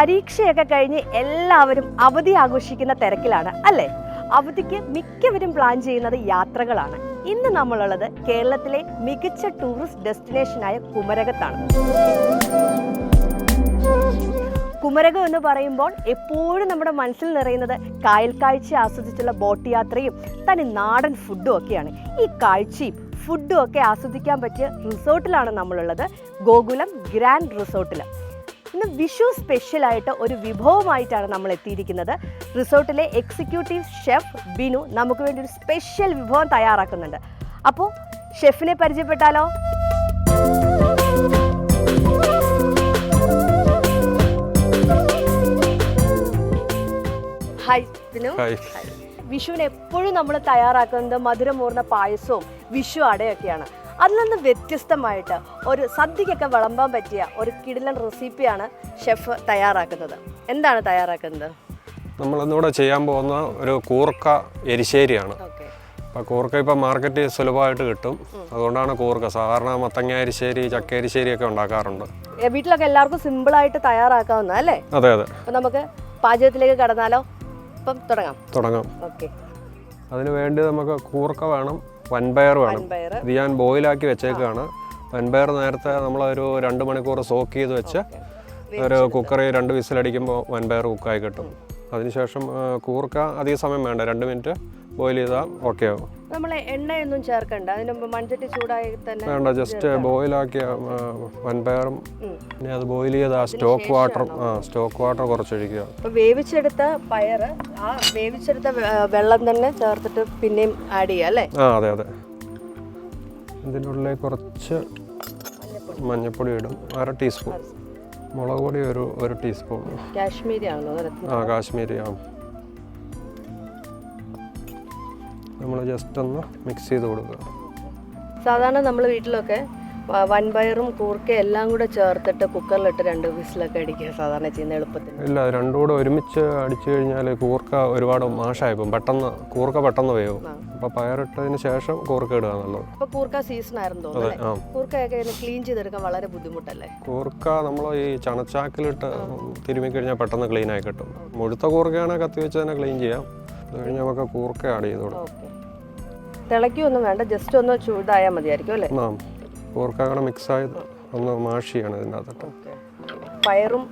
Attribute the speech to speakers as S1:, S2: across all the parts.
S1: പരീക്ഷയൊക്കെ കഴിഞ്ഞ് എല്ലാവരും അവധി ആഘോഷിക്കുന്ന തിരക്കിലാണ് അല്ലേ? അവധിക്ക് മിക്കവരും പ്ലാൻ ചെയ്യുന്നത് യാത്രകളാണ്. ഇന്ന് നമ്മളുള്ളത് കേരളത്തിലെ മികച്ച ടൂറിസ്റ്റ് ഡെസ്റ്റിനേഷനായ കുമരകത്താണ്. കുമരകം എന്ന് പറയുമ്പോൾ എപ്പോഴും നമ്മുടെ മനസ്സിൽ നിറയുന്നത് കായൽ കാഴ്ച ആസ്വദിച്ചുള്ള ബോട്ട് യാത്രയും തനി നാടൻ ഫുഡും ഒക്കെയാണ്. ഈ കാഴ്ചയും ഫുഡും ഒക്കെ ആസ്വദിക്കാൻ പറ്റിയ റിസോർട്ടിലാണ് നമ്മളുള്ളത്. ഗോകുലം ഗ്രാൻഡ് റിസോർട്ടിൽ ഇന്ന് വിഷു സ്പെഷ്യലായിട്ട് ഒരു വിഭവമായിട്ടാണ് നമ്മൾ എത്തിയിരിക്കുന്നത് റിസോർട്ടിലെ എക്സിക്യൂട്ടീവ് ഷെഫ് ബിനു നമുക്ക് വേണ്ടി ഒരു സ്പെഷ്യൽ വിഭവം തയ്യാറാക്കുന്നുണ്ട്. അപ്പോൾ ഷെഫിനെ പരിചയപ്പെട്ടാലോ? ഹായ് ബിനു. വിഷുവിന് എപ്പോഴും നമ്മൾ തയ്യാറാക്കുന്നത് മധുരമൂർന്ന പായസവും വിഷു അടയൊക്കെയാണ്. അതിൽ നിന്ന് വ്യത്യസ്തമായിട്ട് ഒരു സദ്യക്കൊക്കെ വിളമ്പാൻ പറ്റിയ ഒരു കിടിലൻ റെസിപ്പിയാണ് ഷെഫ് തയ്യാറാക്കുന്നത്. എന്താണ് തയ്യാറാക്കുന്നത്?
S2: നമ്മളിന്നിവിടെ ചെയ്യാൻ പോകുന്ന ഒരു കൂർക്ക എരിശ്ശേരിയാണ്. അപ്പോൾ കൂർക്ക ഇപ്പോൾ മാർക്കറ്റിൽ സുലഭമായിട്ട് കിട്ടും. അതുകൊണ്ടാണ് കൂർക്ക. സാധാരണ മത്തങ്ങ എരിശ്ശേരി ചക്ക എരിശ്ശേരി ഒക്കെ ഉണ്ടാക്കാറുണ്ട്
S1: വീട്ടിലൊക്കെ എല്ലാവർക്കും സിമ്പിളായിട്ട് തയ്യാറാക്കാവുന്ന അല്ലേ?
S2: അതെ അതെ.
S1: അപ്പം നമുക്ക് പാചകത്തിലേക്ക് കടന്നാലോ? ഇപ്പം തുടങ്ങാം.
S2: തുടങ്ങാം.
S1: ഓക്കെ.
S2: അതിന് വേണ്ടി നമുക്ക് കൂർക്ക വേണം. വൻപയർ വേണം. ഇത് ഞാൻ ബോയിലാക്കി വെച്ചേക്കാണ്. വൻപയർ നേരത്തെ നമ്മളൊരു രണ്ട് മണിക്കൂർ സോക്ക് ചെയ്ത് വെച്ച് ഒരു കുക്കറിൽ രണ്ട് വിസിലടിക്കുമ്പോൾ വൻപയർ കുക്കായി കിട്ടും. അതിനുശേഷം കൂർക്ക അധിക സമയം വേണ്ട. രണ്ട് മിനിറ്റ് ബോയിൽ ചെയ്താൽ ഓക്കെ ആവും.
S1: നമ്മൾ എണ്ണയൊന്നും ചേർക്കണ്ട. അതിന് മുമ്പ് മൺചട്ടി ചൂടായി തന്നെ
S2: വേണ്ട ജസ്റ്റ് ബോയിലാക്കിയ വൻപയറും. പിന്നെ അത് ബോയിൽ ചെയ്ത് ആ സ്റ്റോക്ക് വാട്ടർ ആ സ്റ്റോക്ക് വാട്ടർ കുറച്ചൊഴിക്കുക.
S1: അപ്പോൾ വേവിച്ചെടുത്ത പയർ ആ വേവിച്ചെടുത്ത വെള്ളം തന്നെ ചേർത്തിട്ട് പിന്നെയും ആഡ് ചെയ്യുക അല്ലേ?
S2: ആ അതെ അതെ. ഇതിനുള്ളിൽ കുറച്ച് മഞ്ഞൾപ്പൊടി ഇടും. അര ടീസ്പൂൺ മുളക് പൊടി ഒരു ഒരു ടീസ്പൂൺ
S1: കാശ്മീരി ആണോ
S2: ആ കാശ്മീരി ആ നമ്മൾ ജസ്റ്റ് ഒന്ന് മിക്സ് ചെയ്ത് കൊടുക്കുക.
S1: സാധാരണ നമ്മൾ വീട്ടിലൊക്കെ വൻപയറും കൂർക്കയും എല്ലാം കൂടെ ചേർത്തിട്ട് കുക്കറിലിട്ട് രണ്ട് വിസിലൊക്കെ അടിക്കുക സാധാരണ ചെയ്യുന്ന എളുപ്പത്തിൽ.
S2: ഇല്ല രണ്ടും കൂടെ ഒരുമിച്ച് അടിച്ചു കഴിഞ്ഞാൽ കൂർക്ക ഒരുപാട് മാഷായിപ്പം. പെട്ടെന്ന് കൂർക്ക പെട്ടെന്ന് വേവും.
S1: അപ്പൊ
S2: അപ്പോൾ പയറിട്ടതിന് ശേഷം കൂർക്ക ഇടുക എന്നുള്ളത്.
S1: അപ്പൊ കൂർക്ക സീസൺ ആയിരുന്നു തോന്നുന്നു കൂർക്കയൊക്കെ ക്ലീൻ ചെയ്തെടുക്കാൻ വളരെ ബുദ്ധിമുട്ടല്ലേ?
S2: കൂർക്ക നമ്മൾ ഈ ചണച്ചാക്കിലിട്ട് തിരുമ്മി കഴിഞ്ഞാൽ പെട്ടെന്ന് ക്ലീൻ ആയി കിട്ടും. മുഴുത്ത കൂർക്കയാണെങ്കിൽ കത്തി വെച്ച് തന്നെ ക്ലീൻ ചെയ്യാം. അത് കഴിഞ്ഞ് നമുക്ക് കൂർക്ക ആഡ് ചെയ്ത് കൊടുക്കാം.
S1: വേണ്ട ജസ്റ്റ് ഒന്ന് ചൂടായാൽ മതിയായിരിക്കും അല്ലേ?
S2: ആ മിക്സ് ആയത് ഒന്ന് മാഷ് ചെയ്യണം
S1: ഇതിന്റെ പയറും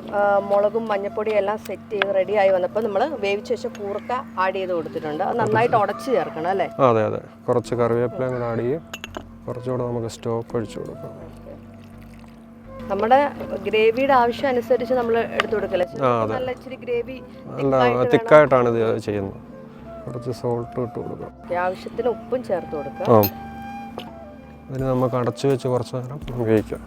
S1: മുളകും മഞ്ഞപ്പൊടിയും എല്ലാം സെറ്റ് ചെയ്ത് റെഡി ആയി വന്നപ്പോൾ നമ്മൾ വേവിച്ച ശേഷം കൂർക്ക ആഡ് ചെയ്ത് കൊടുത്തിട്ടുണ്ട്. അത് നന്നായിട്ട് ഉടച്ച് ചേർക്കണം അല്ലേ?
S2: അതെ അതെ. കുറച്ച് കറിവേപ്പിലയും കൂടെ ആഡ് ചെയ്യും. കുറച്ചുകൂടെ നമുക്ക് സ്റ്റോക്ക് ഒഴിച്ചു കൊടുക്കാം.
S1: നമ്മുടെ ഗ്രേവിയുടെ ആവശ്യം അനുസരിച്ച് നമ്മൾ എടുത്തു കൊടുക്കല്ലേ? നല്ല ഇച്ചിരി ഗ്രേവി
S2: തിക്കായിട്ടാണ് ഇത് ചെയ്യുന്നത്. കുറച്ച് സോൾട്ട് ഇട്ട് കൊടുക്കാം.
S1: ആവശ്യത്തിന് ഉപ്പും ചേർത്ത് കൊടുക്കുക
S2: അതിന് നമുക്ക് അടച്ചു വെച്ച് കുറച്ച് നേരം ഉപയോഗിക്കാം.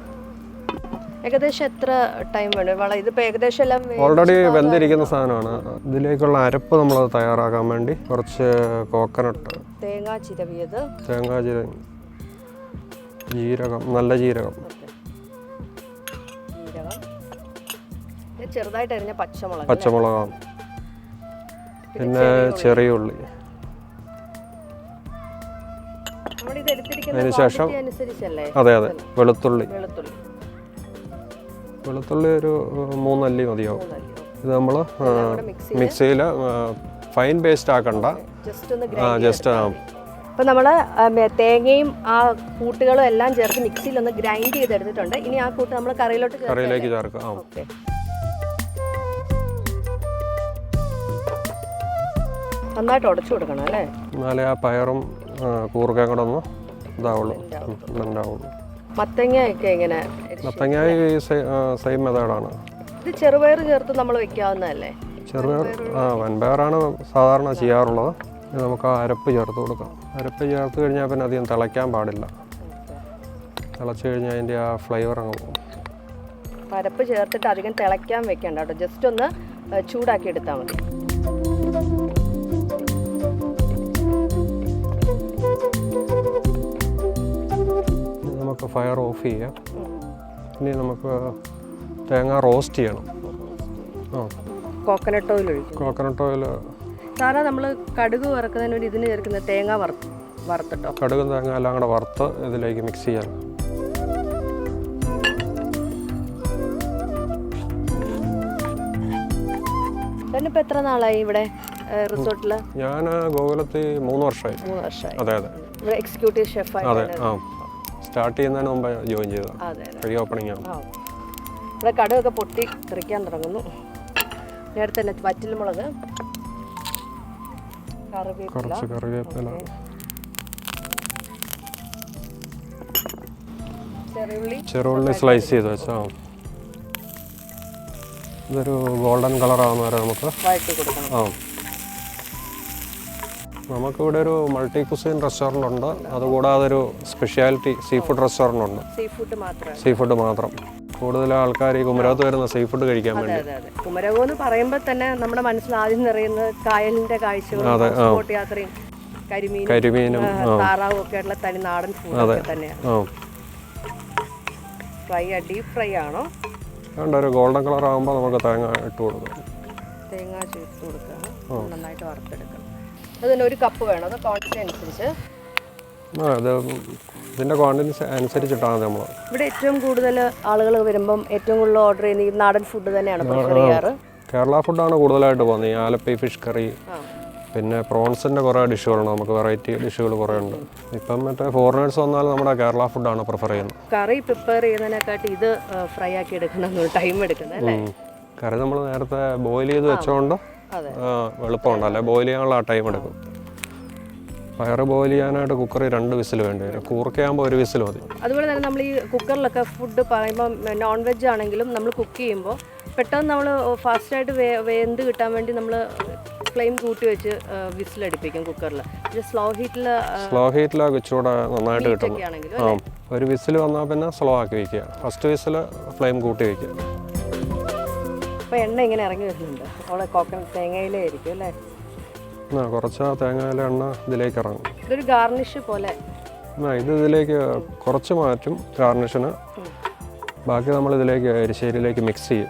S1: ഏകദേശം എത്ര ടൈം വേണം? വള ഇതിപ്പോൾ ഏകദേശം എല്ലാം
S2: ഓൾറെഡി വെന്തിരിക്കുന്ന സാധനമാണ്. ഇതിലേക്കുള്ള അരപ്പ് നമ്മൾ തയ്യാറാക്കാൻ വേണ്ടി കുറച്ച് കോക്കനട്ട്
S1: തേങ്ങാ ചിരവിയത്
S2: തേങ്ങാ ചിരവി ജീരകം നല്ല ജീരകം.
S1: ചെറുതായിട്ട് അരിഞ്ഞ പച്ചമുളക്
S2: പച്ചമുളക് പിന്നെ ചെറിയ ഉള്ളി.
S1: നമ്മുടെ ഇത്
S2: ശേഷം-
S1: അനുസരിച്ചല്ലേ?
S2: അതെ അതെ. വെളുത്തുള്ളി.
S1: വെളുത്തുള്ളി.
S2: ഒരു മൂന്നല്ലി മതിയാവും. ഇത് നമ്മൾ മിക്സിയിൽ ഫൈൻ പേസ്റ്റ് ആക്കണ്ട.
S1: ജസ്റ്റ് അപ്പോൾ നമ്മൾ തേങ്ങയും ആ കൂട്ടുകളും എല്ലാം ചേർത്ത് മിക്സിയിൽ ഒന്ന് ഗ്രൈൻഡ് ചെയ്തെടുത്തിട്ടുണ്ട്. ഇനി ആ കൂട്ട് നമ്മൾ കറിയിലോട്ട്
S2: കറിയിലേക്ക് ചേർക്കാം. ആ.
S1: ഓക്കെ നന്നായിട്ട് ഉടച്ചു കൊടുക്കണം അല്ലേ?
S2: എന്നാലേ ആ പയറും ആ, കൂർക്കയും കൂടെ ഒന്ന് ഇതാവുള്ളൂ. ആവുള്ളൂ.
S1: മത്തങ്ങയൊക്കെ ഇങ്ങനെ
S2: മത്തങ്ങായി സെയിം മെത്തേഡാണ്
S1: ഇത് ചെറുപയർ ചേർത്ത് നമ്മൾ വെക്കാവുന്നതല്ലേ?
S2: ചെറുപയർ ആ വൻപയറാണ് സാധാരണ ചെയ്യാറുള്ളത്. നമുക്ക് ആ അരപ്പ് ചേർത്ത് കൊടുക്കാം. അരപ്പ് ചേർത്ത് കഴിഞ്ഞാൽ പിന്നെ അധികം തിളയ്ക്കാൻ പാടില്ല. തിളച്ച് കഴിഞ്ഞാൽ അതിന്റെ ആ ഫ്ലേവർ അങ്ങ് പോകും.
S1: പരപ്പ് ചേർത്തിട്ട് അധികം തിളയ്ക്കാൻ വെക്കണ്ട കേട്ടോ. ജസ്റ്റ് ഒന്ന് ചൂടാക്കി എടുത്താൽ മതി.
S2: നമുക്ക് ഫയർ ഓഫ് ചെയ്യാം. ഇനി നമുക്ക് തേങ്ങ റോസ്റ്റ് ചെയ്യണം. ആ.
S1: കോക്കനട്ട് ഓയിൽ ഒഴിക്കും.
S2: കോക്കനട്ട് ഓയിൽ
S1: സാധാരണ നമ്മൾ കടുക് വറുക്കുന്നതിന് വേണ്ടി ഇതിന് ചേർക്കുന്ന തേങ്ങ വറുത്ത് വറുത്തിട്ടോ?
S2: കടുകും തേങ്ങ എല്ലാം കൂടെ വറുത്ത് ഇതിലേക്ക് മിക്സ് ചെയ്യാൻ
S1: ഇപ്പൊ എത്ര നാളായി ഇവിടെ റിസോർട്ടിൽ
S2: ഞാൻ ഗോകുലത്തിൽ മൂന്ന് വർഷമായി.
S1: മൂന്ന് വർഷമായി.
S2: അതെ അതെ.
S1: ഇവിടെ എക്സിക്യൂട്ടീവ് ഷെഫ്
S2: അതെ ആ. സ്റ്റാർട്ട് ചെയ്യുന്നതിന് മുമ്പ് ജോയിൻ
S1: അതെ
S2: റീ ഓപ്പണിംഗ് ആണ്.
S1: ഇവിടെ കടുകൊക്കെ പൊട്ടി തെറിക്കാൻ തുടങ്ങുന്നു. നേരത്തെ തന്നെ വറ്റൽമുളക് കറിവേപ്പില.
S2: കുറച്ച് കറിവേപ്പില. ചെറുള്ളി. സ്ലൈസ് ചെയ്ത് വെച്ചോ. ഇതൊരു ഗോൾഡൻ കളർ ആവുന്ന വരെ നമുക്ക് ആ. നമുക്കിവിടെ ഒരു മൾട്ടി കുസൈൻ റെസ്റ്റോറന്റ് ഉണ്ട്. അതുകൂടാതെ ഒരു സ്പെഷ്യാലിറ്റി സീ ഫുഡ് റെസ്റ്റോറന്റ് ഉണ്ട്.
S1: സീ ഫുഡ്
S2: സീ ഫുഡ് മാത്രം. കൂടുതൽ ആൾക്കാർ ഈ കുമരകത്ത് വരുന്ന സീ ഫുഡ് കഴിക്കാൻ വേണ്ടി.
S1: കുമരകം എന്ന് പറയുമ്പോൾ തന്നെ നമ്മുടെ മനസ്സിൽ ആദ്യം നിറയുന്നത് കായലിന്റെ കാഴ്ചകളും യാത്രയും കരിമീനും താറാവും ഒക്കെ ആയിട്ടുള്ള തനി നാടൻ ഫുഡൊക്കെ തന്നെയാണ്. ഫ്രൈ ആ ഡീപ് ഫ്രൈ ആണോ?
S2: അതുകൊണ്ട് ഒരു ഗോൾഡൻ കളർ ആകുമ്പോൾ നമുക്ക് തേങ്ങ ഇട്ട് കൊടുക്കാം.
S1: തേങ്ങ ചേർത്ത് കൊടുക്കുക നന്നായിട്ട് വറുത്തെടുക്കണം അതിന് ഒരു കപ്പ് വേണം. അത് ക്വാണ്ടിറ്റി അനുസരിച്ച്.
S2: ഇത് ഇതിന്റെ ക്വാണ്ടിറ്റി അനുസരിച്ചിട്ടാണ് നമ്മൾ
S1: ഇവിടെ ഏറ്റവും കൂടുതൽ ആളുകൾ വരുമ്പം ഏറ്റവും കൂടുതൽ ഓർഡർ ചെയ്യുന്ന ഈ നാടൻ ഫുഡ് തന്നെയാണ് പ്രിഫർ ചെയ്യാറ്
S2: കേരള ഫുഡാണ് കൂടുതലായിട്ട് പോകുന്നത്. ഈ ആലപ്പി ഫിഷ് കറി പിന്നെ പ്രോൺസിന്റെ കുറേ ഡിഷുകളുണ്ട് നമുക്ക് വെറൈറ്റി ഡിഷുകൾ കുറേ ഉണ്ട്. ഇപ്പം മറ്റേ ഫോറിനേഴ്സ് വന്നാൽ നമ്മുടെ കേരള ഫുഡാണ് പ്രിഫർ ചെയ്യുന്നത്.
S1: കറി പ്രിപ്പയർ ചെയ്യുന്നതിനെക്കാട്ടി ഇത് ഫ്രൈ ആക്കി എടുക്കണം ടൈം എടുക്കുന്നത്
S2: കറി നമ്മൾ നേരത്തെ ബോയിൽ ചെയ്ത് വെച്ചോണ്ട്
S1: അതെ
S2: എളുപ്പമുണ്ട് അല്ലെ? ബോയിൽ ചെയ്യാനുള്ള ആ ടൈം എടുക്കും. പയറ് ബോയിൽ ചെയ്യാനായിട്ട് കുക്കറിൽ രണ്ട് വിസിൽ വേണ്ടി വരും. കൂർക്കയാകുമ്പോൾ ഒരു വിസിൽ മതി.
S1: അതുപോലെ തന്നെ നമ്മൾ ഈ കുക്കറിലൊക്കെ ഫുഡ് പറയുമ്പോൾ നോൺ വെജ് ആണെങ്കിലും നമ്മൾ കുക്ക് ചെയ്യുമ്പോൾ പെട്ടെന്ന് നമ്മൾ ഫാസ്റ്റായിട്ട് വേ വെന്ത് കിട്ടാൻ വേണ്ടി നമ്മൾ ഫ്ലെയിം കൂട്ടി വെച്ച് വിസിൽ വിസിലടിപ്പിക്കും കുക്കറിൽ സ്ലോ ഹീറ്റിൽ
S2: സ്ലോ ഹീറ്റിലാണ് വെച്ചുകൂടെ നന്നായിട്ട്
S1: കിട്ടും.
S2: ആ ഒരു വിസിൽ വന്നാൽ പിന്നെ സ്ലോ ആക്കി വയ്ക്കുക ഫസ്റ്റ് വിസിൽ ഫ്ലെയിം കൂട്ടി വയ്ക്കുക
S1: അപ്പോൾ എണ്ണ ഇങ്ങനെ ഇറങ്ങി വരുന്നുണ്ട്. അവിടെ കോക്കനട്ട് തേങ്ങയിലേ ആയിരിക്കും അല്ലേ?
S2: ആ കുറച്ച് തേങ്ങയിലെ എണ്ണ ഇതിലേക്ക് ഇറങ്ങും.
S1: ഇതൊരു ഗാർണിഷ് പോലെ.
S2: ആ ഇത് ഇതിലേക്ക് കുറച്ച് മാറ്റും ഗാർണിഷിന് ബാക്കി നമ്മൾ ഇതിലേക്ക് എരിശ്ശേരിയിലേക്ക് മിക്സ് ചെയ്യും.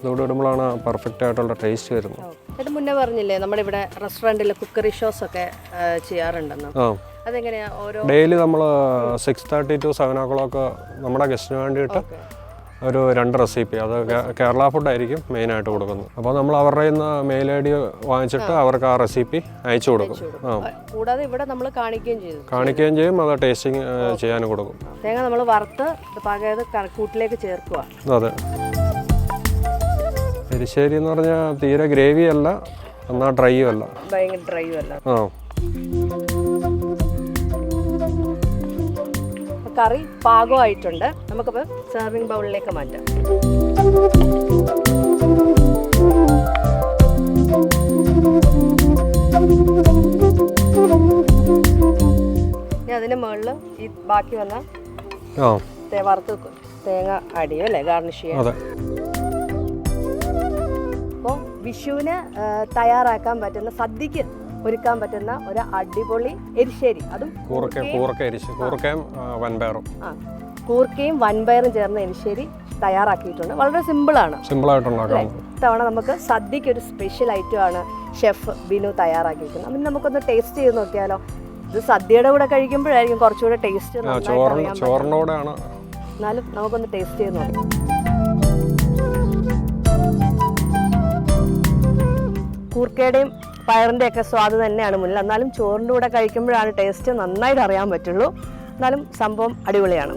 S2: ഇതോടെ ഇടുമ്പോഴാണ് പെർഫെക്റ്റ് ആയിട്ടുള്ള ടേസ്റ്റ് വരുന്നത്.
S1: ഇത് മുന്നേ പറഞ്ഞില്ലേ നമ്മുടെ ഇവിടെ റെസ്റ്റോറന്റിൽ കുക്കറി ഷോസ് ഒക്കെ ചെയ്യാറുണ്ടെന്ന്.
S2: ആ.
S1: അതെങ്ങനെയാ? ഓരോ
S2: ഡെയിലി നമ്മൾ six thirty to seven o'clock നമ്മുടെ ഗസ്റ്റിന് വേണ്ടിയിട്ട് ഒരു രണ്ട് റെസിപ്പി അത് കേരള ഫുഡായിരിക്കും മെയിനായിട്ട് കൊടുക്കുന്നത്. അപ്പോൾ നമ്മൾ അവരുടെ നിന്ന് മെയിൽ ഐ ഡി വാങ്ങിച്ചിട്ട് അവർക്ക് ആ റെസിപ്പി അയച്ചു കൊടുക്കും. ആ.
S1: കൂടാതെ ഇവിടെ നമ്മൾ കാണിക്കുകയും ചെയ്യും.
S2: കാണിക്കുകയും ചെയ്യും അത് ടേസ്റ്റിംഗ് ചെയ്യാനും കൊടുക്കും.
S1: തേങ്ങ നമ്മൾ വറുത്ത് പകയത് കൂട്ടിലേക്ക് ചേർക്കുക
S2: അതെ. എരിശ്ശേരി എന്ന് പറഞ്ഞാൽ തീരെ ഗ്രേവി അല്ല എന്നാൽ ഡ്രൈയും അല്ല.
S1: ഭയങ്കര ഡ്രൈയും അല്ല.
S2: ആ.
S1: കറി പാകമായിട്ടുണ്ട്. നമുക്കപ്പോൾ സെർവിങ് ബൗളിലേക്ക് മാറ്റാം. ഇനി അതിന് മുകളിൽ ഈ ബാക്കി വന്ന വറുത്ത് തേങ്ങ അടിയും അല്ലേ? ഗാർണിഷ്
S2: ചെയ്യാം
S1: അപ്പോൾ വിഷുവിന് തയ്യാറാക്കാൻ പറ്റുന്ന സദ്യക്ക് ഒരുക്കാൻ പറ്റുന്ന ഒരു അടിപൊളി എരിശ്ശേരി. അതും
S2: കൂർക്കയും വൻപയറും.
S1: ആ. കൂർക്കയും വൻപയറും ചേർന്ന എരിശ്ശേരി തയ്യാറാക്കിയിട്ടുണ്ട്. വളരെ സിമ്പിളാണ്
S2: സിമ്പിളായിട്ട് ഉണ്ടാക്കാം.
S1: ഇത്തവണ നമുക്ക് സദ്യക്ക് ഒരു സ്പെഷ്യൽ ഐറ്റമാണ് ഷെഫ് ബിനു തയ്യാറാക്കിയിരിക്കുന്നത്. അപ്പം നമുക്കൊന്ന് ടേസ്റ്റ് ചെയ്ത് നോക്കിയാലോ? ഇത് സദ്യയുടെ കൂടെ കഴിക്കുമ്പോഴായിരിക്കും കുറച്ചുകൂടെ ടേസ്റ്റ് എന്നാലും നമുക്കൊന്ന് ടേസ്റ്റ് ചെയ്ത് നോക്കാം. കൂർക്കയുടെയും പയറിന്റെ ഒക്കെ സ്വാദ് തന്നെയാണ് മുന്നിൽ. എന്നാലും ചോറിന്റെ കൂടെ കഴിക്കുമ്പോഴാണ് ടേസ്റ്റ് നന്നായിട്ട് അറിയാൻ പറ്റുള്ളൂ. എന്നാലും സംഭവം അടിപൊളിയാണ്.